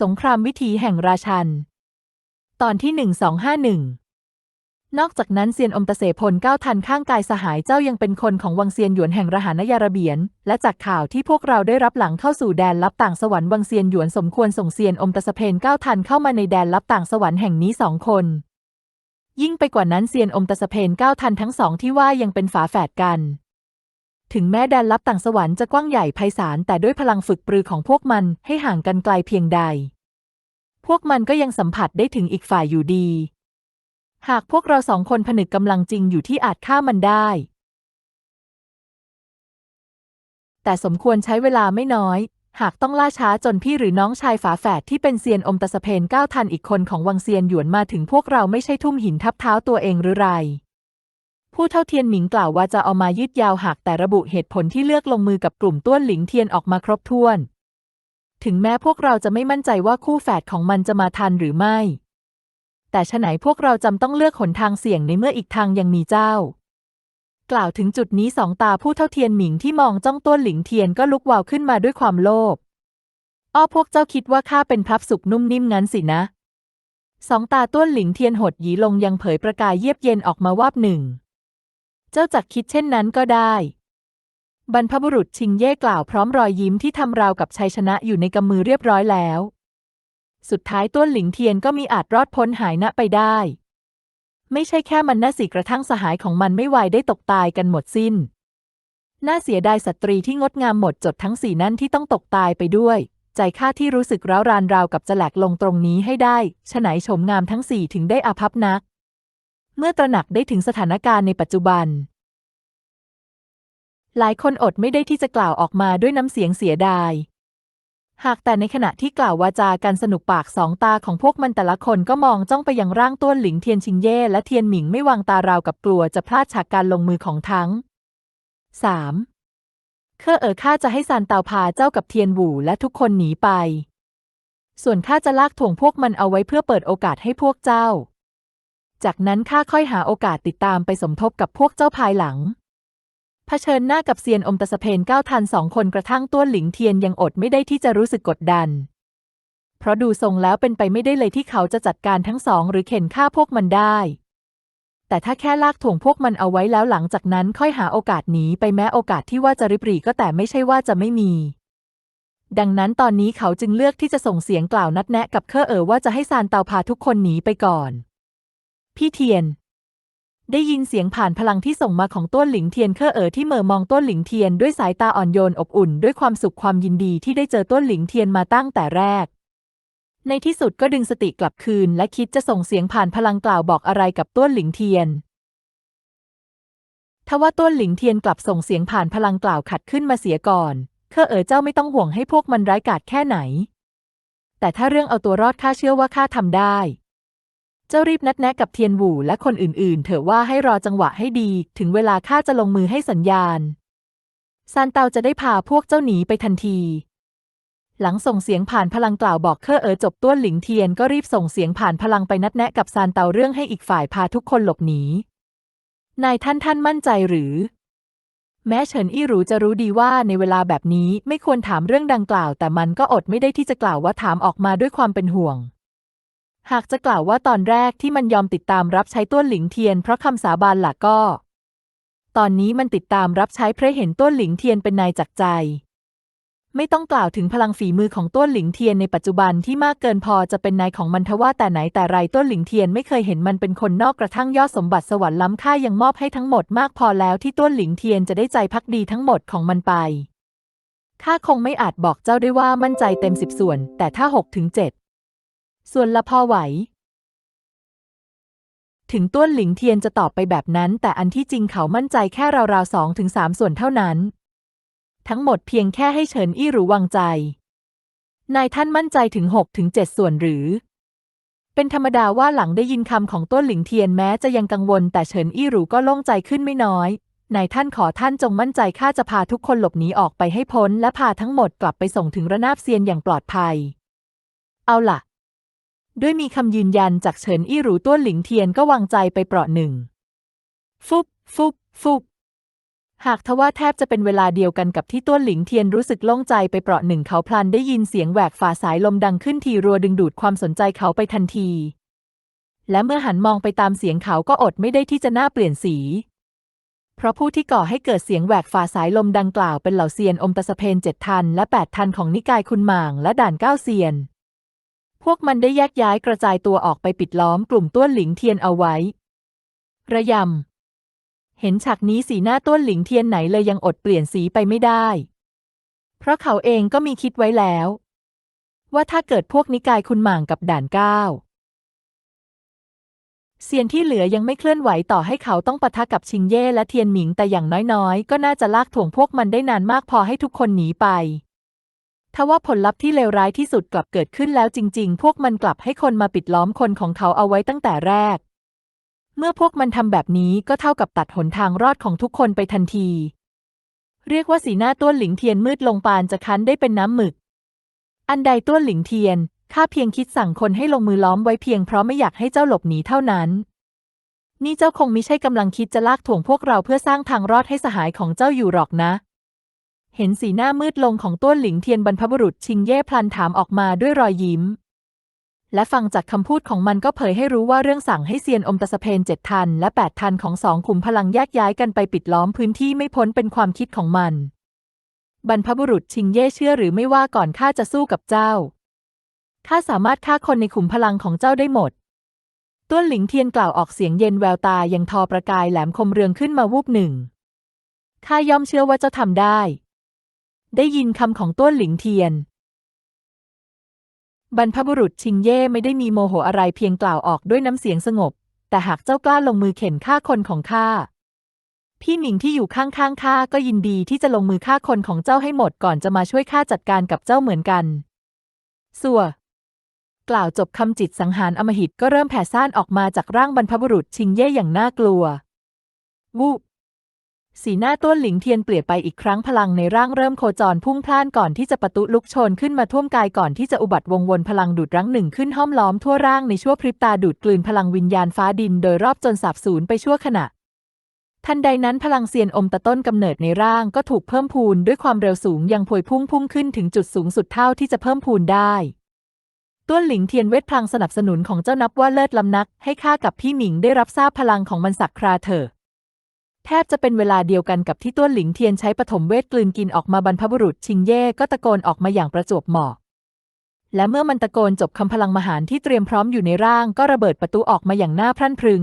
สงครามวิถีแห่งราชัน ตอนที่ 1251 นอกจากนั้นเซียนอมตะเสพลก้าวทันข้างกายสหายเจ้ายังเป็นคนของวังเซียนหยวนแห่งรหานยาระเบียน และจากข่าวที่พวกเราได้รับหลังเข้าสู่แดนลับต่างสวรรค์วังเซียนหยวนสมควรส่งเซียนอมตะเสเพนก้าวทันเข้ามาในแดนลับต่างสวรรค์แห่งนี้สองคน ยิ่งไปกว่านั้นเซียนอมตะเสเพนก้าวทันทั้งสองที่ว่ายังเป็นฝาแฝดกัน ถึงแม้แดนลับต่างสวรรค์จะกว้างใหญ่ไพศาลแต่ด้วยพลังฝึกปรือของพวกมันให้ห่างกันไกลเพียงใด พวกมันก็ยังสัมผัสได้ถึงอีกฝ่ายอยู่ดี หากพวกเราสองคนผนึกกำลังจริงอยู่ที่อาจฆ่ามันได้ แต่สมควรใช้เวลาไม่น้อย หากต้องล่าช้าจนพี่หรือน้องชายฝาแฝดที่เป็นเซียนอมตะสะเพนก้าวทันอีกคนของวังเซียนหยวนมาถึงพวกเราไม่ใช่ทุ่มหินทับเท้าตัวเองหรือไร ผู้เท่าเทียนหมิงกล่าวว่าจะเอามายืดยาวหากแต่ระบุเหตุผลที่เลือกลงมือกับกลุ่มต้วนหลิงเทียนออกมาครบถ้วน ถึงแม้พวกเราจะไม่มั่นใจว่าคู่แฝดของมันจะมาทันหรือไม่ แต่ฉะไหนพวกเราจำต้องเลือกหนทางเสี่ยงในเมื่ออีกทางยังมีเจ้า กล่าวถึงจุดนี้สองตาผู้เท่าเทียนหมิงที่มองจ้องต้วนหลิงเทียนก็ลุกวาวขึ้นมาด้วยความโลภอ้อพวกเจ้าคิดว่าข้าเป็นพลับสุกนุ่มนิ่มงั้นสินะ สองตาต้วนหลิงเทียนหดหยีลงยังเผยประกายเยียบเย็นออกมาวาบหนึ่ง เจ้าจักคิดเช่นนั้นก็ได้ บรรพบุรุษชิงเย่กล่าวพร้อมรอยยิ้มที่ทำราวกับชัยชนะอยู่ในกำมือเรียบร้อยแล้ว สุดท้ายต้วนหลิงเทียนก็มีอาจรอดพ้นหายณไปได้ ไม่ใช่แค่มันน่าสิกระทั่งสหายของมันไม่ไหวได้ตกตายกันหมดสิ้น น่าเสียดายสตรีที่งดงามหมดจดทั้งสี่นั่นที่ต้องตกตายไปด้วยใจข้าที่รู้สึกร้าวรานราวกับจะแหลกลงตรงนี้ให้ได้ฉไหนโฉมงามทั้งสี่ถึงได้อาภัพนัก เมื่อตระหนักได้ถึงสถานการณ์ในปัจจุบัน หลายคนอดไม่ได้ที่จะกล่าวออกมาด้วยน้ำเสียงเสียดาย หากแต่ในขณะที่กล่าววาจากันสนุกปากสองตาของพวกมันแต่ละคนก็มองจ้องไปยังร่างต้วนหลิงเทียนชิงเย่และเทียนหมิงไม่วางตาราวกับกลัวจะพลาดฉากการลงมือของทั้ง 3. เคอเอ๋อข้าจะให้ซานเตาพาเจ้ากับเทียนหวูและทุกคนหนีไป ส่วนข้าจะลากถ่วงพวกมันเอาไว้เพื่อเปิดโอกาสให้พวกเจ้า จากนั้นข้าค่อยหาโอกาสติดตามไปสมทบกับพวกเจ้าภายหลัง เผชิญหน้ากับเซียนอมตะสเพนเก้าทันสองคนกระทั่งต้วนหลิงเทียนยังอดไม่ได้ที่จะรู้สึกกดดัน เพราะดูทรงแล้วเป็นไปไม่ได้เลยที่เขาจะจัดการทั้งสองหรือเข็นฆ่าพวกมันได้ แต่ถ้าแค่ลากถ่วงพวกมันเอาไว้แล้วหลังจากนั้นค่อยหาโอกาสหนีไปแม้โอกาสที่ว่าจะริบหรี่ก็แต่ไม่ใช่ว่าจะไม่มีดังนั้นตอนนี้เขาจึงเลือกที่จะส่งเสียงกล่าวนัดแนะกับเคอเอ๋อว่าจะให้ซานเตาพาทุกคนหนีไปก่อน พี่เทียน ได้ยินเสียงผ่านพลังที่ส่งมาของต้นหลิงเทียนเคอเอ๋อที่เมอมองต้นหลิงเทียนด้วยสายตาอ่อนโยนอบอุ่น ด้วยความสุขความยินดีที่ได้เจอต้นหลิงเทียนมาตั้งแต่แรก ในที่สุดก็ดึงสติกลับคืน และคิดจะส่งเสียงผ่านพลังกล่าวบอกอะไรกับต้นหลิงเทียนทว่าต้นหลิงเทียนกลับส่งเสียงผ่านพลังกล่าวขัดขึ้นมาเสียก่อน เคอเอ๋อเจ้าไม่ต้องห่วงให้พวกมันร้ายกาจแค่ไหน แต่ถ้าเรื่องเอาตัวรอดข้าเชื่อว่าข้าทำได้ เจ้ารีบนัดแนะกับเทียนหวูและคนอื่นๆ เถอะว่าให้รอจังหวะให้ดี ถึงเวลาข้าจะลงมือให้สัญญาณ ซานเตาจะได้พาพวกเจ้าหนีไปทันที หลังส่งเสียงผ่านพลังกล่าวบอกเคอเออจบต้วนหลิงเทียนก็รีบส่งเสียงผ่านพลังไปนัดแนะกับซานเตาเรื่องให้อีกฝ่ายพาทุกคนหลบหนี นายท่านท่านมั่นใจหรือ แม้เฉินอี้หรูจะรู้ดีว่าในเวลาแบบนี้ไม่ควรถามเรื่องดังกล่าว แต่มันก็อดไม่ได้ที่จะกล่าวว่าถามออกมาด้วยความเป็นห่วง หากจะกล่าวว่าตอนแรกที่มันยอมติดตามรับใช้ต้วนหลิงเทียนเพราะคำสาบานหลักก็ ตอนนี้มันติดตามรับใช้เพราะเห็นต้วนหลิงเทียนเป็นนายจักใจ ไม่ต้องกล่าวถึงพลังฝีมือของต้วนหลิงเทียนในปัจจุบันที่มากเกินพอจะเป็นนายของมันทว่าแต่ไหนแต่ไรต้วนหลิงเทียนไม่เคยเห็นมันเป็นคนนอกกระทั่งยอดสมบัติสวรรค์ล้ำค่ายังมอบให้ทั้งหมดมากพอแล้วที่ต้วนหลิงเทียนจะได้ใจพักดีทั้งหมดของมันไปข้าคงไม่อาจบอกเจ้าได้ว่ามั่นใจเต็มสิบส่วน แต่ถ้าหกถึงเจ็ด ส่วนละพอไหว ถึงต้วนหลิงเทียนจะตอบไปแบบนั้น แต่อันที่จริงเขามั่นใจแค่ราวๆสองถึงสามส่วนเท่านั้น ทั้งหมดเพียงแค่ให้เฉินอี้รู้วางใจ นายท่านมั่นใจถึงหกถึงเจ็ดส่วนหรือ เป็นธรรมดาว่าหลังได้ยินคำของต้นหลิงเทียนแม้จะยังกังวล แต่เฉินอี้หรูก็โล่งใจขึ้นไม่น้อยนายท่านขอท่านจงมั่นใจข้าจะพาทุกคนหลบหนีออกไปให้พ้น และพาทั้งหมดกลับไปส่งถึงระนาบเซียนอย่างปลอดภัย เอาล่ะ ด้วยมีคำยืนยันจากเฉินอี้หรูต้วนหลิงเทียนก็วางใจไปเปราะหนึ่ง ฟุบฟุบฟุบหากทว่าแทบจะเป็นเวลาเดียวกันกับที่ต้วนหลิงเทียนรู้สึกโล่งใจไปเปราะหนึ่งเขาพลันได้ยินเสียงแหวกฝ่าสายลมดังขึ้นทีรัวดึงดูดความสนใจเขาไปทันที และเมื่อหันมองไปตามเสียงเขาก็อดไม่ได้ที่จะหน้าเปลี่ยนสี เพราะผู้ที่ก่อให้เกิดเสียงแหวกฝ่าสายลมดังกล่าวเป็นเหล่าเซียนอมตะสะเพนเจ็ดทันและแปดทันของนิกายคุณหม่างและด่านเก้าเซียน พวกมันได้แยกย้ายกระจายตัวออกไปปิดล้อมกลุ่มต้วนหลิงเทียนเอาไว้ ระยำ เห็นฉากนี้สีหน้าต้วนหลิงเทียนไหนเลยยังอดเปลี่ยนสีไปไม่ได้ เพราะเขาเองก็มีคิดไว้แล้ว ว่าถ้าเกิดพวกนิกายคุณหม่างกับด่านเก้าเซียนที่เหลือยังไม่เคลื่อนไหวต่อให้เขาต้องปะทะกับชิงเย่และเทียนหมิงแต่อย่างน้อยๆ ก็น่าจะลากถ่วงพวกมันได้นานมากพอให้ทุกคนหนีไป ทว่าผลลัพธ์ที่เลวร้ายที่สุดกลับเกิดขึ้นแล้วจริง ๆ พวกมันกลับให้คนมาปิดล้อมคนของเขาเอาไว้ตั้งแต่แรก เมื่อพวกมันทำแบบนี้ก็เท่ากับตัดหนทางรอดของทุกคนไปทันที เรียกว่าสีหน้าต้วนหลิงเทียนมืดลงปานจะคั้นได้เป็นน้ำหมึก อันใดต้วนหลิงเทียนข้าเพียงคิดสั่งคนให้ลงมือล้อมไว้เพียงเพราะไม่อยากให้เจ้าหลบหนีเท่านั้น นี่เจ้าคงมิใช่กำลังคิดจะลากถ่วงพวกเราเพื่อสร้างทางรอดให้สหายของเจ้าอยู่หรอกนะ เห็นสีหน้ามืดลงของต้วนหลิงเทียนบรรพบุรุษชิงเย่พลันถามออกมาด้วยรอยยิ้ม และฟังจากคำพูดของมันก็เผยให้รู้ว่าเรื่องสั่งให้เซียนอมตะสะเพนเจ็ดทันและแปดทันของสองขุมพลังแยกย้ายกันไปปิดล้อมพื้นที่ไม่พ้นเป็นความคิดของมัน บรรพบุรุษชิงเย่เชื่อหรือไม่ว่าก่อนข้าจะสู้กับเจ้าข้าสามารถฆ่าคนในขุมพลังของเจ้าได้หมด ต้วนหลิงเทียนกล่าวออกเสียงเย็นแววตายังทอประกายแหลมคมเรืองขึ้นมาวูบหนึ่งข้าย่อมเชื่อว่าเจ้าทำได้ ได้ยินคำของต้วนหลิงเทียน บรรพบุรุษชิงเย่ไม่ได้มีโมโหอะไรเพียงกล่าวออกด้วยน้ำเสียงสงบ แต่หากเจ้ากล้าลงมือเข็นฆ่าคนของข้าพี่หมิงที่อยู่ข้างๆข้าก็ยินดีที่จะลงมือฆ่าคนของเจ้าให้หมดก่อนจะมาช่วยข้าจัดการกับเจ้าเหมือนกัน สัว กล่าวจบคำจิตสังหารอมหิตก็เริ่มแผ่ซ่านออกมาจากร่างบรรพบุรุษชิงเย่อย่างน่ากลัว วูบ สีหน้าต้วนหลิงเทียนเปลี่ยนไปอีกครั้งพลังในร่างเริ่มโคจรพุ่งพล่านก่อนที่จะประตุลุกโชนขึ้นมาท่วมกายก่อนที่จะอุบัติวงวนพลังดูดรั้งหนึ่งขึ้นห้อมล้อมทั่วร่างในชั่วพริบตาดูดกลืนพลังวิญญาณฟ้าดินโดยรอบจนสาบสูญไปชั่วขณะ ทันใดนั้นพลังเซียนอมตะต้นกำเนิดในร่างก็ถูกเพิ่มพูนด้วยความเร็วสูงยังพวยพุ่งพุ่งขึ้นถึงจุดสูงสุดเท่าที่จะเพิ่มพูนได้ต้วนหลิงเทียนเวทพลังสนับสนุนของเจ้านับว่าเลิศล้ำนัก ให้ข้ากับพี่หมิงได้รับทราบพลังของมันสักคราเถอะ แทบจะเป็นเวลาเดียวกันกับที่ต้วนหลิงเทียนใช้ปฐมเวทกลืนกินออกมาบรรพบุรุษชิงเย่ก็ตะโกนออกมาอย่างประจวบเหมาะ และเมื่อมันตะโกนจบคำพลังมหารที่เตรียมพร้อมอยู่ในร่างก็ระเบิดประตูออกมาอย่างน่าพรั่นพรึง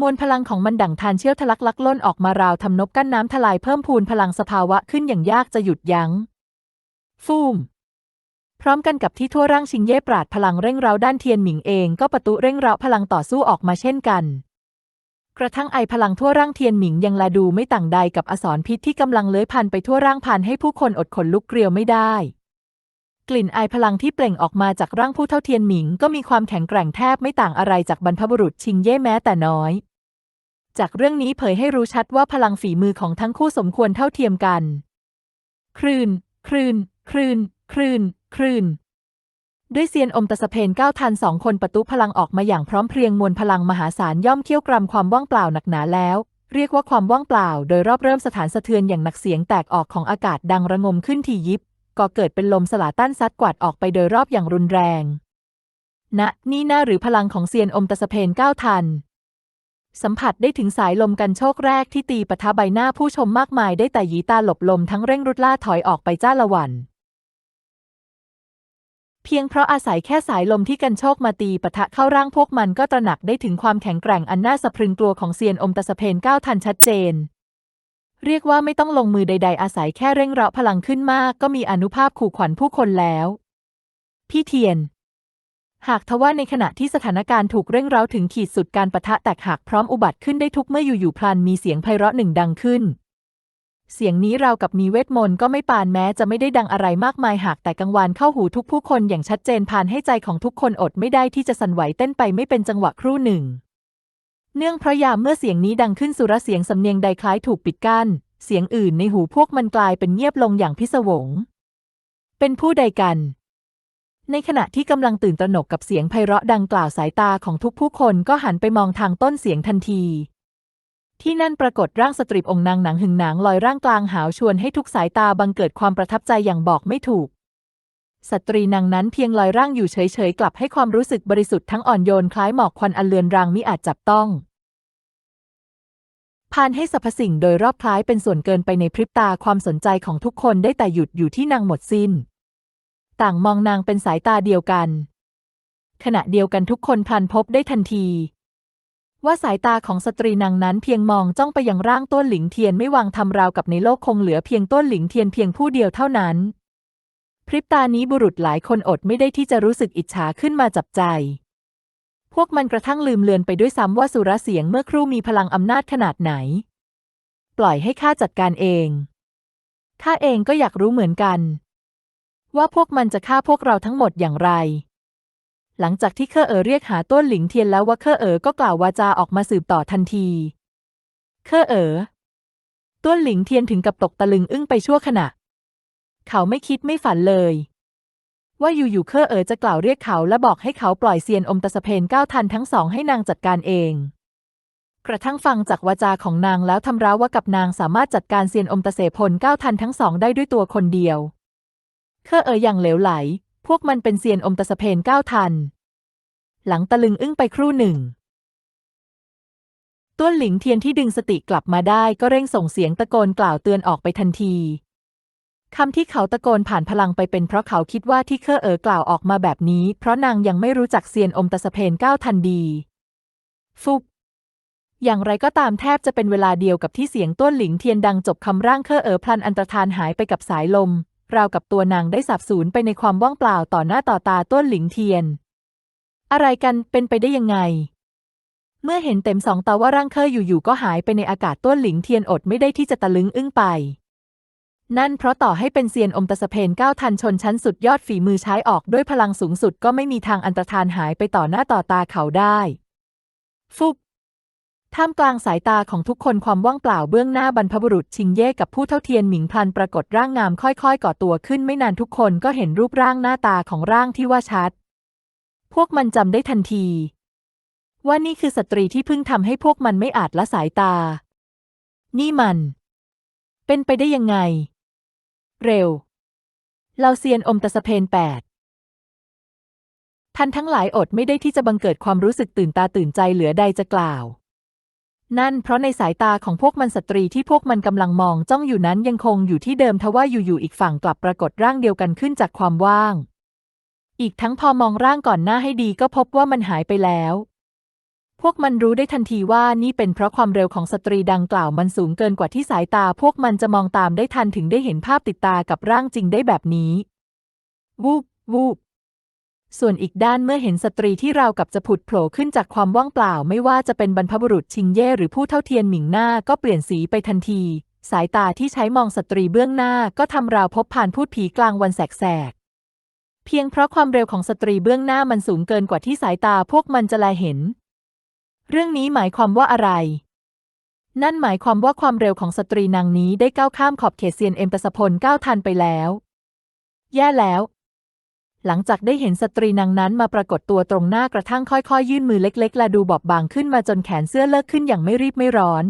มวลพลังของมันดั่งทานเชี่ยวทะลักลักล้นออกมาราวทำนบกั้นน้ำทลายเพิ่มพูนพลังสภาวะขึ้นอย่างยากจะหยุดยัง้ง ฟูมพร้อมกันกับที่ทั่วร่างชิงเย่ปราดพลังเร่งเร้าด้านเทียนหมิงเองก็ประตูเร่งเร้าพลังต่อสู้ออกมาเช่นกัน กระทั่งไอพลังทั่วร่างเทียนหมิงยังลาดูไม่ต่างใดกับอสรพิษที่กำลังเลื้อยพันไปทั่วร่างพันให้ผู้คนอดขนลุกเกลียวไม่ได้ กลิ่นไอพลังที่เปล่งออกมาจากร่างผู้เท่าเทียนหมิงก็มีความแข็งแกร่งแทบไม่ต่างอะไรจากบรรพบุรุษชิงเย่แม้แต่น้อย จากเรื่องนี้เผยให้รู้ชัดว่าพลังฝีมือของทั้งคู่สมควรเท่าเทียมกัน คลื่น คลื่น คลื่น คลื่น คลื่น ด้วยเซียนอมตะสะเพนเก้าทันสองคนประตุพลังออกมาอย่างพร้อมเพรียงมวลพลังมหาศาลย่อมเคี่ยวกรำความว่างเปล่าหนักหนาแล้ว เรียกว่าความว่างเปล่า โดยรอบเริ่มสถานสะเทือนอย่างหนักเสียงแตกออกของอากาศดังระงมขึ้นทียิบก็เกิดเป็นลมสลาต้านซัดกวาดออกไปโดยรอบอย่างรุนแรงณนี่หน่าหรือพลังของเซียนอมตะสะเพนเก้าทัน สัมผัสได้ถึงสายลมกันโชกแรกที่ตีปะทะใบหน้าผู้ชมมากมายได้แต่หยีตาหลบลมทั้งเร่งรุดล่าถอยออกไปจ้าละวัน เพียงเพราะอาศัยแค่สายลมที่กันโชกมาตีปะทะเข้าร่างพวกมันก็ตระหนักได้ถึงความแข็งแกร่งอันน่าสะพรึงกลัวของเซียนอมตะสะเพนก้าวทันชัดเจน เรียกว่าไม่ต้องลงมือใด ๆ อาศัยแค่เร่งเร้าพลังขึ้นมาก ก็มีอนุภาพขู่ขวัญผู้คนแล้ว พี่เทียน หากทว่าในขณะที่สถานการณ์ถูกเร่งเร้าถึงขีดสุดการปะทะแตกหักพร้อมอุบัติขึ้นได้ทุกเมื่ออยู่ๆพลันมีเสียงไพเราะหนึ่งดังขึ้น เสียงนี้ราวกับมีเวทมนต์ก็ไม่ปานแม้จะไม่ได้ดังอะไรมากมายหากแต่กังวานเข้าหูทุกผู้คนอย่างชัดเจนผ่านให้ใจของทุกคนอดไม่ได้ที่จะสั่นไหวเต้นไปไม่เป็นจังหวะครู่หนึ่ง เนื่องเพราะยามเมื่อเสียงนี้ดังขึ้นสุรเสียงสำเนียงใดคล้ายถูกปิดกั้น เสียงอื่นในหูพวกมันกลายเป็นเงียบลงอย่างพิศวง เป็นผู้ใดกัน ในขณะที่กำลังตื่นตระหนกกับเสียงไพเราะดังกล่าวสายตาของทุกผู้คนก็หันไปมองทางต้นเสียงทันที ที่นั่นปรากฏร่างสตรีองค์นางหนังหึงหนังลอยร่างกลางหาวชวนให้ทุกสายตาบังเกิดความประทับใจอย่างบอกไม่ถูก สตรีนางนั้นเพียงลอยร่างอยู่เฉยๆ กลับให้ความรู้สึกบริสุทธิ์ทั้งอ่อนโยนคล้ายหมอกควันอันเลือนรางมิอาจจับต้องพานให้สรรพสิ่งโดยรอบคล้ายเป็นส่วนเกินไปในพริบตาความสนใจของทุกคนได้แต่หยุดอยู่ที่นางหมดสิน้น ต่างมองนางเป็นสายตาเดียวกัน ขณะเดียวกันทุกคนพลันพบได้ทันที ว่าสายตาของสตรีนางนั้นเพียงมองจ้องไปยังร่างต้นหลิงเทียนไม่วางทำราวกับในโลกคงเหลือเพียงต้นหลิงเทียนเพียงผู้เดียวเท่านั้น พริบตานี้บุรุษหลายคนอดไม่ได้ที่จะรู้สึกอิจฉาขึ้นมาจับใจ พวกมันกระทั่งลืมเลือนไปด้วยซ้ำว่าสุรเสียงเมื่อครู่มีพลังอำนาจขนาดไหน ปล่อยให้ข้าจัดการเองข้าเองก็อยากรู้เหมือนกัน ว่าพวกมันจะฆ่าพวกเราทั้งหมดอย่างไร หลังจากที่เคอเอ๋อเรียกหาต้นหลิงเทียนแล้วว่าเคอเอ๋อก็กล่าววาจาออกมาสืบต่อทันที เคอเอ๋อต้นหลิงเทียนถึงกับตกตะลึงอึ้งไปชั่วขณะ เขาไม่คิดไม่ฝันเลย ว่าอยู่ๆเคอเอ๋อจะกล่าวเรียกเขาและบอกให้เขาปล่อยเซียนอมตะสะเพนเก้าทันทั้งสองให้นางจัดการเอง กระทั่งฟังจากวาจาของนางแล้วทำร้าวว่ากับนางสามารถจัดการเซียนอมตะเสพลเก้าทันทั้งสองได้ด้วยตัวคนเดียวเคอเอ๋ออย่างเหลวไหล พวกมันเป็นเซียนอมตะสะเพนก้าวทัน หลังตะลึงอึ้งไปครู่หนึ่ง ต้วนหลิงเทียนที่ดึงสติกลับมาได้ก็เร่งส่งเสียงตะโกนกล่าวเตือนออกไปทันทีคำที่เขาตะโกนผ่านพลังไปเป็นเพราะเขาคิดว่าที่เคอเอ๋อกล่าวออกมาแบบนี้ เพราะนางยังไม่รู้จักเซียนอมตะสะเพนก้าวทันดี ฟุบอย่างไรก็ตามแทบจะเป็นเวลาเดียวกับที่เสียงต้วนหลิงเทียนดังจบคำร่างเคอเอ๋อพลันอันตรธานหายไปกับสายลม ราวกับตัวนางได้สับสูญไปในความว่างเปล่าต่อหน้าต่อตาต้นหลิงเทียน อะไรกันเป็นไปได้ยังไง เมื่อเห็นเต็มสองตาว่าร่างเคออยู่ๆก็หายไปในอากาศต้นหลิงเทียนอดไม่ได้ที่จะตะลึงอึ้งไป นั่นเพราะต่อให้เป็นเซียนอมตะสะเพนก้าทันชนชั้นสุดยอดฝีมือใช้ออกด้วยพลังสูงสุดก็ไม่มีทางอันตรธานหายไปต่อหน้าต่อตาเขาได้ ฟุบ ท่ามกลางสายตาของทุกคนความว่างเปล่าเบื้องหน้าบรรพบุรุษชิงเย่กับผู้เท่าเทียนหมิงพลันปรากฏร่างงามค่อยๆ ก่อตัวขึ้นไม่นานทุกคนก็เห็นรูปร่างหน้าตาของร่างที่ว่าชัด พวกมันจำได้ทันที ว่านี่คือสตรีที่เพิ่งทำให้พวกมันไม่อาจละสายตา นี่มัน เป็นไปได้ยังไง เร็วเลาเซียนอมตะสะเพนแปดท่านทั้งหลายอดไม่ได้ที่จะบังเกิดความรู้สึกตื่นตาตื่นใจเหลือใดจะกล่าว นั่นเพราะในสายตาของพวกมันสตรีที่พวกมันกำลังมองจ้องอยู่นั้นยังคงอยู่ที่เดิมทว่าอยู่ๆอีกฝั่งกลับปรากฏร่างเดียวกันขึ้นจากความว่าง อีกทั้งพอมองร่างก่อนหน้าให้ดีก็พบว่ามันหายไปแล้ว พวกมันรู้ได้ทันทีว่านี่เป็นเพราะความเร็วของสตรีดังกล่าวมันสูงเกินกว่าที่สายตา พวกมันจะมองตามได้ทันถึงได้เห็นภาพติดตากับร่างจริงได้แบบนี้ วูบวูบ ส่วนอีกด้านเมื่อเห็นสตรีที่ราวกับจะผุดโผล่ขึ้นจากความว่างเปล่า ไม่ว่าจะเป็นบรรพบุรุษชิงเย่หรือผู้เท่าเทียนหมิงหน้าก็เปลี่ยนสีไปทันที สายตาที่ใช้มองสตรีเบื้องหน้าก็ทำราวพบผ่านพูดผีกลางวันแสกๆเพียงเพราะความเร็วของสตรีเบื้องหน้ามันสูงเกินกว่าที่สายตาพวกมันจะแลเห็น เรื่องนี้หมายความว่าอะไร นั่นหมายความว่าความเร็วของสตรีนางนี้ได้ก้าวข้ามขอบเขตเซียนเอ็มตะสพลก้าวทันไปแล้ว แย่แล้ว หลังจากได้เห็นสตรีนางนั้นมาปรากฏตัวตรงหน้ากระทั่งค่อยๆ ยื่นมือเล็ก ๆ และดูบอบบางขึ้นมาจนแขนเสื้อเลิกขึ้นอย่างไม่รีบไม่ร้อน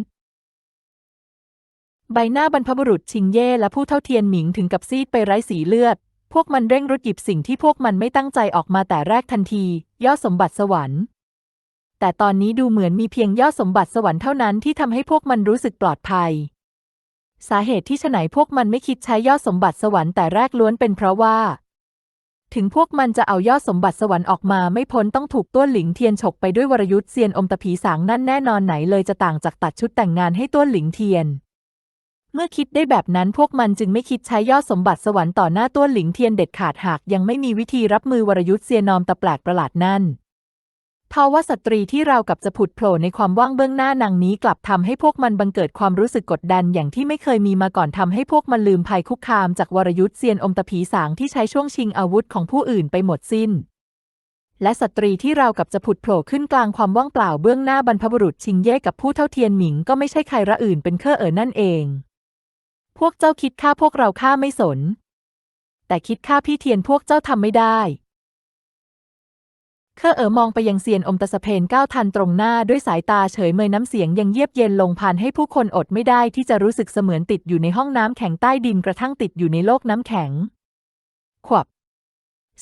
ใบหน้าบรรพบุรุษชิงเย่และผู้เท่าเทียนหมิงถึงกับซีดไปไร้สีเลือด พวกมันเร่งรุดหยิบสิ่งที่พวกมันไม่ตั้งใจออกมาแต่แรกทันที ยอดสมบัติสวรรค์ แต่ตอนนี้ดูเหมือนมีเพียงยอดสมบัติสวรรค์เท่านั้นที่ทำให้พวกมันรู้สึกปลอดภัย สาเหตุที่ฉไหนพวกมันไม่คิดใช้ยอดสมบัติสวรรค์แต่แรกล้วนเป็นเพราะว่า ถึงพวกมันจะเอายอดสมบัติสวรรค์ออกมาไม่พ้นต้องถูกตัวหลิงเทียนฉกไปด้วยวรยุทธ์เซียนอมตะผีสางนั่นแน่นอนไหนเลยจะต่างจากตัดชุดแต่งงานให้ตัวหลิงเทียน เมื่อคิดได้แบบนั้นพวกมันจึงไม่คิดใช้ยอดสมบัติสวรรค์ต่อหน้าตัวหลิงเทียนเด็ดขาดหากยังไม่มีวิธีรับมือวรยุทธ์เซียนอมตะแปลกประหลาดนั่น ทว่าสตรีที่เรากับจะผุดโผล่ในความว่างเบื้องหน้านางนี้กลับทำให้พวกมันบังเกิดความรู้สึกกดดันอย่างที่ไม่เคยมีมาก่อนทำให้พวกมันลืมภัยคุกคามจากวรยุทธ์เซียนอมตะผีสางที่ใช้ช่วงชิงอาวุธของผู้อื่นไปหมดสิ้น และสตรีที่เรากับจะผุดโผล่ขึ้นกลางความว่างเปล่าเบื้องหน้าบรรพบุรุษชิงเย่กับผู้เท่าเทียนหมิงก็ไม่ใช่ใครระอื่นเป็นเคอเอ๋อนั่นเอง พวกเจ้าคิดฆ่าพวกเราฆ่าไม่สน แต่คิดฆ่าพี่เทียนพวกเจ้าทำไม่ได้ เคอเอ๋อมองไปยังเซียนอมตะสะเพนก้าวทันตรงหน้าด้วยสายตาเฉยเมยน้ำเสียงยังเยียบเย็นลงพานให้ผู้คนอดไม่ได้ที่จะรู้สึกเสมือนติดอยู่ในห้องน้ำแข็งใต้ดินกระทั่งติดอยู่ในโลกน้ำแข็ง ขวับ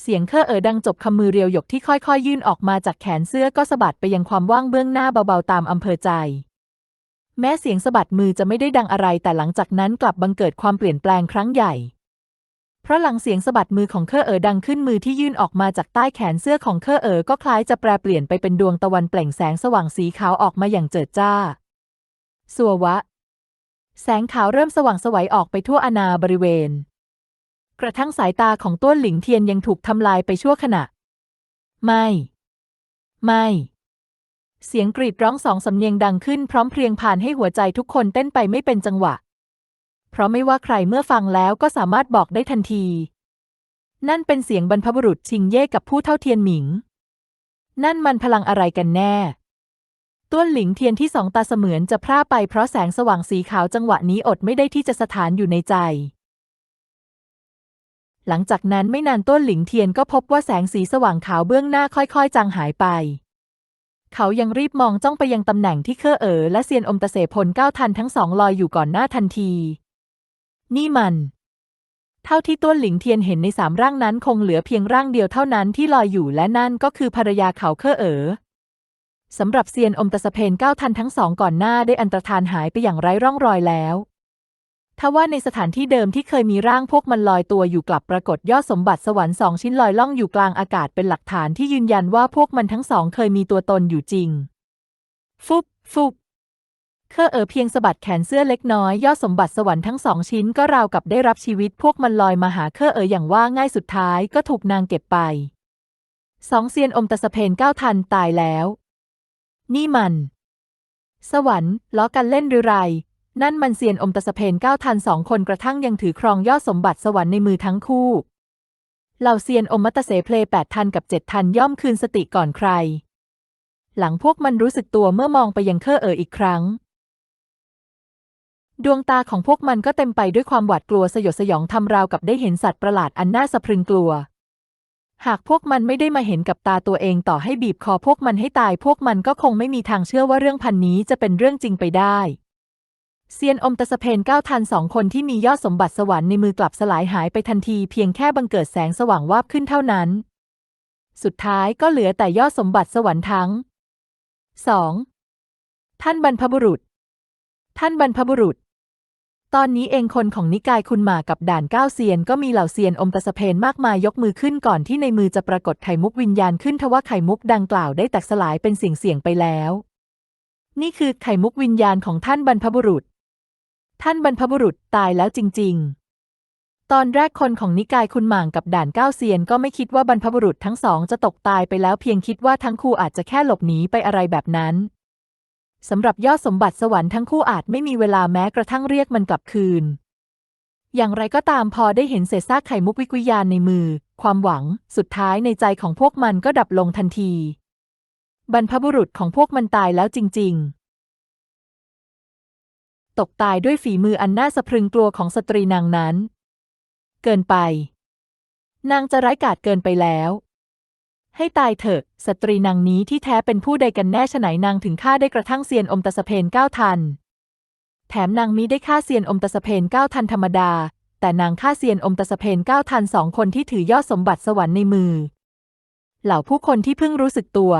เสียงเคอเอ๋อดังจบคำมือเรียวหยกที่ค่อยๆยื่นออกมาจากแขนเสื้อก็สะบัดไปยังความว่างเบื้องหน้าเบาๆตามอำเภอใจ แม้เสียงสะบัดมือจะไม่ได้ดังอะไรแต่หลังจากนั้นกลับบังเกิดความเปลี่ยนแปลงครั้งใหญ่ เพราะหลังเสียงสะบัดมือของเคอเอ๋อดังขึ้นมือที่ยื่นออกมาจากใต้แขนเสื้อของเคอเอ๋อก็คล้ายจะแปรเปลี่ยนไปเป็นดวงตะวันเปล่งแสงสว่างสีขาวออกมาอย่างเจิดจ้า สัววะ แสงขาวเริ่มสว่างสวัยออกไปทั่วอาณาบริเวณ กระทั่งสายตาของต้วนหลิงเทียนยังถูกทำลายไปชั่วขณะ ไม่ ไม่ เสียงกรีดร้องสองสำเนียงดังขึ้นพร้อมเพรียงผ่านให้หัวใจทุกคนเต้นไปไม่เป็นจังหวะ เพราะไม่ว่าใครเมื่อฟังแล้วก็สามารถบอกได้ทันที นั่นเป็นเสียงบรรพบุรุษชิงเย่กับผู้เท่าเทียนหมิง นั่นมันพลังอะไรกันแน่ ต้วนหลิงเทียนที่สองตาเสมือนจะพร่าไปเพราะแสงสว่างสีขาวจังหวะนี้อดไม่ได้ที่จะสถานอยู่ในใจหลังจากนั้นไม่นานต้นหลิงเทียนก็พบว่าแสงสีสว่างขาวเบื้องหน้าค่อยๆ จางหายไป เขายังรีบมองจ้องไปยังตำแหน่งที่เคอเอ๋อและเซียนอมตะเสพลก้าวทันทั้งสองลอยอยู่ก่อนหน้าทันที นี่มัน เท่าที่ต้นหลิงเทียนเห็นในสามร่างนั้นคงเหลือเพียงร่างเดียวเท่านั้นที่ลอยอยู่และนั่นก็คือภรรยาเขาเคอเอ๋อสำหรับเซียนอมตะสะเพนเก้าทันทั้งสองก่อนหน้าได้อันตรธานหายไปอย่างไร้ร่องรอยแล้วทว่าในสถานที่เดิมที่เคยมีร่างพวกมันลอยตัวอยู่กลับปรากฏยอดสมบัติสวรรค์สองชิ้นลอยล่องอยู่กลางอากาศเป็นหลักฐานที่ยืนยันว่าพวกมันทั้งสองเคยมีตัวตนอยู่จริง ฟุบฟุบ เคอเอ๋อเพียงสะบัดแขนเสื้อเล็กน้อยยอดสมบัติสวรรค์ทั้งสองชิ้นก็ราวกับได้รับชีวิตพวกมันลอยมาหาเคอเอ๋ออย่างว่าง่ายสุดท้ายก็ถูกนางเก็บไป สองเซียนอมตะสะเพนเก้าทันตายแล้ว นี่มัน สวรรค์ล้อกันเล่นหรือไร นั่นมันเซียนอมตะสะเพนเก้าทันสองคนกระทั่งยังถือครองยอดสมบัติสวรรค์ในมือทั้งคู่เหล่าเซียนอมมัตะเสเพลแปดทันกับเจ็ดทันย่อมคืนสติก่อนใคร หลังพวกมันรู้สึกตัวเมื่อมองไปยังเคอเอ๋ออีกครั้ง ดวงตาของพวกมันก็เต็มไปด้วยความหวาดกลัวสยดสยองทำราวกับได้เห็นสัตว์ประหลาดอันน่าสะพรึงกลัว หากพวกมันไม่ได้มาเห็นกับตาตัวเองต่อให้บีบคอพวกมันให้ตาย พวกมันก็คงไม่มีทางเชื่อว่าเรื่องพันนี้จะเป็นเรื่องจริงไปได้เซียนอมตะสะเพนเก้าทันสองคนที่มียอดสมบัติสวรรค์ในมือกลับสลายหายไปทันทีเพียงแค่บังเกิดแสงสว่างวาบขึ้นเท่านั้น สุดท้ายก็เหลือแต่ยอดสมบัติสวรรค์ทั้งสองท่านบรรพบุรุษ ท่านบรรพบุรุษ ตอนนี้เองคนของนิกายคุณหมากับด่านเก้าเซียนก็มีเหล่าเซียนอมตะสะเพนมากมายยกมือขึ้นก่อนที่ในมือจะปรากฏไข่มุกวิญญาณขึ้นทว่าไข่มุกดังกล่าวได้แตกสลายเป็นสิ่งเสียงไปแล้ว นี่คือไข่มุกวิญญาณของท่านบรรพบุรุษ ท่านบรรพบุรุษตายแล้วจริง ๆ ตอนแรกคนของนิกายคุณหม่างกับด่านเก้าเซียนก็ไม่คิดว่าบรรพบุรุษทั้งสองจะตกตายไปแล้วเพียงคิดว่าทั้งคู่อาจจะแค่หลบหนีไปอะไรแบบนั้น สำหรับยอดสมบัติสวรรค์ทั้งคู่อาจไม่มีเวลาแม้กระทั่งเรียกมันกลับคืน อย่างไรก็ตามพอได้เห็นเศษซากไข่มุกวิกวิญาณในมือ ความหวังสุดท้ายในใจของพวกมันก็ดับลงทันที บรรพบุรุษของพวกมันตายแล้วจริง ๆ ตกตายด้วยฝีมืออันน่าสะพรึงกลัวของสตรีนางนั้น เกินไป นางจะร้ายกาจเกินไปแล้ว ให้ตายเถอะ สตรีนางนี้ที่แท้เป็นผู้ใดกันแน่ฉไหนนางถึงฆ่าได้กระทั่งเซียนอมตะสะเพนเก้าทัน แถมนางมิได้ฆ่าเซียนอมตะสะเพนเก้าทันธรรมดา แต่นางฆ่าเซียนอมตะสะเพนเก้าทันสองคนที่ถือยอดสมบัติสวรรค์ในมือ เหล่าผู้คนที่เพิ่งรู้สึกตัว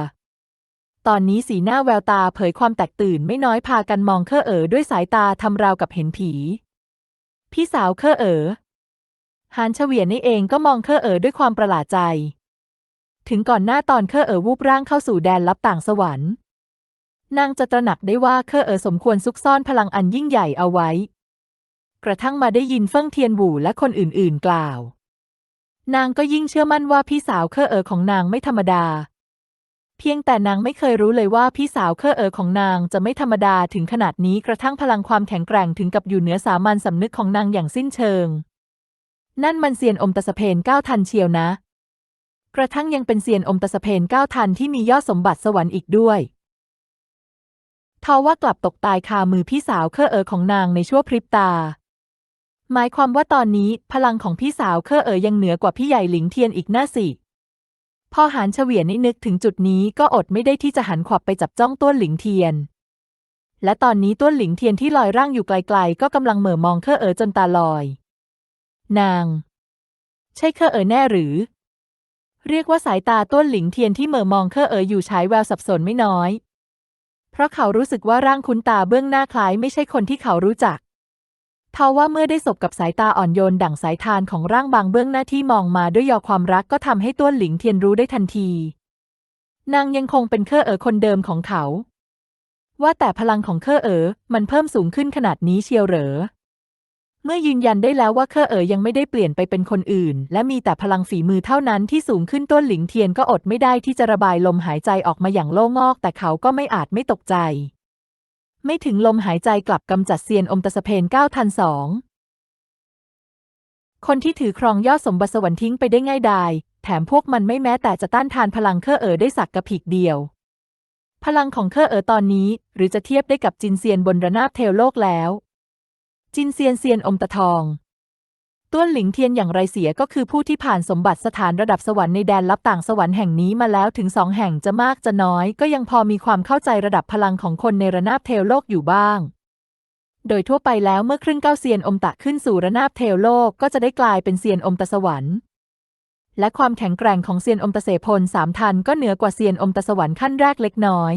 ตอนนี้สีหน้าแววตาเผยความแตกตื่นไม่น้อยพากันมองเคอเอ๋อด้วยสายตาทำราวกับเห็นผี พี่สาวเคอเอ๋อฮานเฉวียนนี่เองก็มองเคอเอ๋อด้วยความประหลาดใจ ถึงก่อนหน้าตอนเคอเอ๋อวูบร่างเข้าสู่แดนลับต่างสวรรค์ นางจะตระหนักได้ว่าเคอเอ๋อสมควรซุกซ่อนพลังอันยิ่งใหญ่เอาไว้ กระทั่งมาได้ยินเฟิ่งเทียนหูและคนอื่นๆกล่าว นางก็ยิ่งเชื่อมั่นว่าพี่สาวเคอเอ๋อของนางไม่ธรรมดา เพียงแต่นางไม่เคยรู้เลยว่าพี่สาวเคอเอ๋อของนางจะไม่ธรรมดาถึงขนาดนี้กระทั่งพลังความแข็งแกร่งถึงกับอยู่เหนือสามัญสำนึกของนางอย่างสิ้นเชิง นั่นมันเซียนอมตะสะเพนเก้าทันเชียวนะ กระทั่งยังเป็นเซียนอมตะสะเพนเก้าทันที่มียอดสมบัติสวรรค์อีกด้วยทว่ากลับตกตายคามือพี่สาวเคอเอ๋อของนางในชั่วพริบตา หมายความว่าตอนนี้พลังของพี่สาวเคอเอ๋อยังเหนือกว่าพี่ใหญ่หลิงเทียนอีกน่าสิพอหานเฉวียนนึกถึงจุดนี้ก็อดไม่ได้ที่จะหันขวับไปจับจ้องต้วนหลิงเทียน และตอนนี้ต้วนหลิงเทียนที่ลอยร่างอยู่ไกลๆ ก็กำลังเหม่อมองเคอเอ๋อจนตาลอย นาง ใช่เคอเอ๋อแน่หรือ เรียกว่าสายตาต้วนหลิงเทียนที่เหม่อมองเคอเอ๋ออยู่ฉายแววสับสนไม่น้อย เพราะเขารู้สึกว่าร่างคุ้นตาเบื้องหน้าคล้ายไม่ใช่คนที่เขารู้จักทว่าเมื่อได้สบกับสายตาอ่อนโยนดั่งสายทานของร่างบางเบื้องหน้าที่มองมาด้วยยอความรักก็ทำให้ต้วนหลิงเทียนรู้ได้ทันที นางยังคงเป็นเคอเอ๋อคนเดิมของเขา ว่าแต่พลังของเคอเอ๋อมันเพิ่มสูงขึ้นขนาดนี้เชียวเหรอ เมื่อยืนยันได้แล้วว่าเคอเอ๋อยังไม่ได้เปลี่ยนไปเป็นคนอื่น และมีแต่พลังฝีมือเท่านั้นที่สูงขึ้นต้นหลิงเทียนก็อดไม่ได้ที่จะระบายลมหายใจออกมาอย่างโล่งอก แต่เขาก็ไม่อาจไม่ตกใจ ไม่ถึงลมหายใจกลับกำจัดเซียนอมตะสะเพนเก้าทันสองคนที่ถือครองยอดสมบัติสวรรค์ทิ้งไปได้ง่ายดาย แถมพวกมันไม่แม้แต่จะต้านทานพลังเคอเอ๋อได้สักกระผิกเดียว พลังของเคอเอ๋อตอนนี้ หรือจะเทียบได้กับจินเซียนบนระนาบเทวโลกแล้ว จินเซียนเซียนอมตะทอง ต้วนหลิงเทียนอย่างไรเสียก็คือผู้ที่ผ่านสมบัติสถานระดับสวรรค์ในแดนลับต่างสวรรค์แห่งนี้มาแล้วถึงสองแห่งจะมากจะน้อย ก็ยังพอมีความเข้าใจระดับพลังของคนในระนาบเทวโลกอยู่บ้าง โดยทั่วไปแล้วเมื่อครึ่งเก้าเซียนอมตะขึ้นสู่ระนาบเทวโลกก็จะได้กลายเป็นเซียนอมตะสวรรค์และความแข็งแกร่งของเซียนอมตะเสพลสามทันก็เหนือกว่าเซียนอมตะสวรรค์ขั้นแรกเล็กน้อย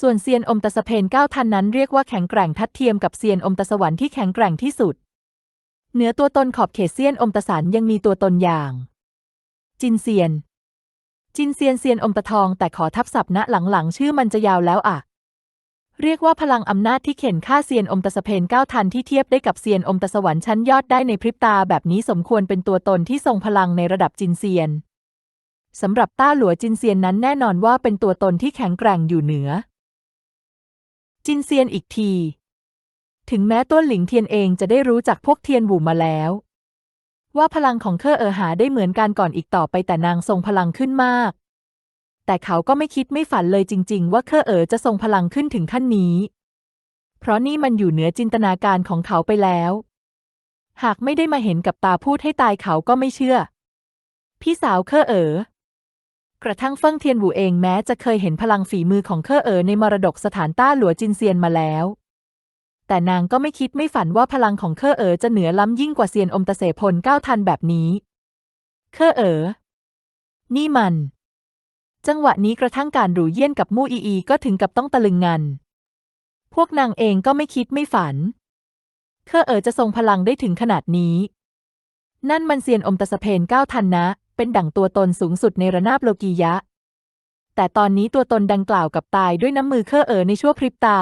ส่วนเซียนอมตะสะเพนเก้าทันนั้นเรียกว่าแข็งแกร่งทัดเทียมกับเซียนอมตะสวรรค์ที่แข็งแกร่งที่สุด เหนือตัวตนขอบเขตเซียนอมตะสันยังมีตัวตนอย่าง จินเซียน จินเซียนเซียนอมตะทองแต่ขอทับศัพท์ณหลังๆ ชื่อมันจะยาวแล้วอะเรียกว่าพลังอำนาจที่เข็นฆ่าเซียนอมตะสะเพนเก้าทันที่เทียบได้กับเซียนอมตะสวรรค์ชั้นยอดได้ในพริบตาแบบนี้สมควรเป็นตัวตนที่ทรงพลังในระดับจินเซียนสำหรับต้าหลัวจินเซียนนั้นแน่นอนว่าเป็นตัวตนที่แข็งแกร่งอยู่เหนือ จินเซียนอีกที ถึงแม้ต้นหลิงเทียนเองจะได้รู้จักพวกเทียนหวูมาแล้ว ว่าพลังของเคอเออหาได้เหมือนกันก่อนอีกต่อไปแต่นางทรงพลังขึ้นมาก แต่เขาก็ไม่คิดไม่ฝันเลยจริง ๆ ว่าเคอเอ๋อจะทรงพลังขึ้นถึงขั้นนี้ เพราะนี่มันอยู่เหนือจินตนาการของเขาไปแล้ว หากไม่ได้มาเห็นกับตาพูดให้ตายเขาก็ไม่เชื่อ พี่สาวเคอเอ๋อ กระทั่งเฟิงเทียนหูเองแม้จะเคยเห็นพลังฝีมือของเคอเอ๋อในมรดกสถานต้าหลัวจินเซียนมาแล้ว แต่นางก็ไม่คิดไม่ฝันว่าพลังของเคอเอ๋อจะเหนือล้ำยิ่งกว่าเซียนอมตะเสพลก้าทันแบบนี้ เคอเอ๋อนี่มัน จังหวะนี้กระทั่งการหรูเยี่ยนกับมู่อีอีก็ถึงกับต้องตะลึงงัน พวกนางเองก็ไม่คิดไม่ฝัน เคอเอ๋อจะทรงพลังได้ถึงขนาดนี้ นั่นมันเซียนอมตะสะเพนก้าทันนะ เป็นดั่งตัวตนสูงสุดในระนาบโลกียะ แต่ตอนนี้ตัวตนดังกล่าวกับตายด้วยน้ำมือเคอเอ๋อในชั่วพริบตา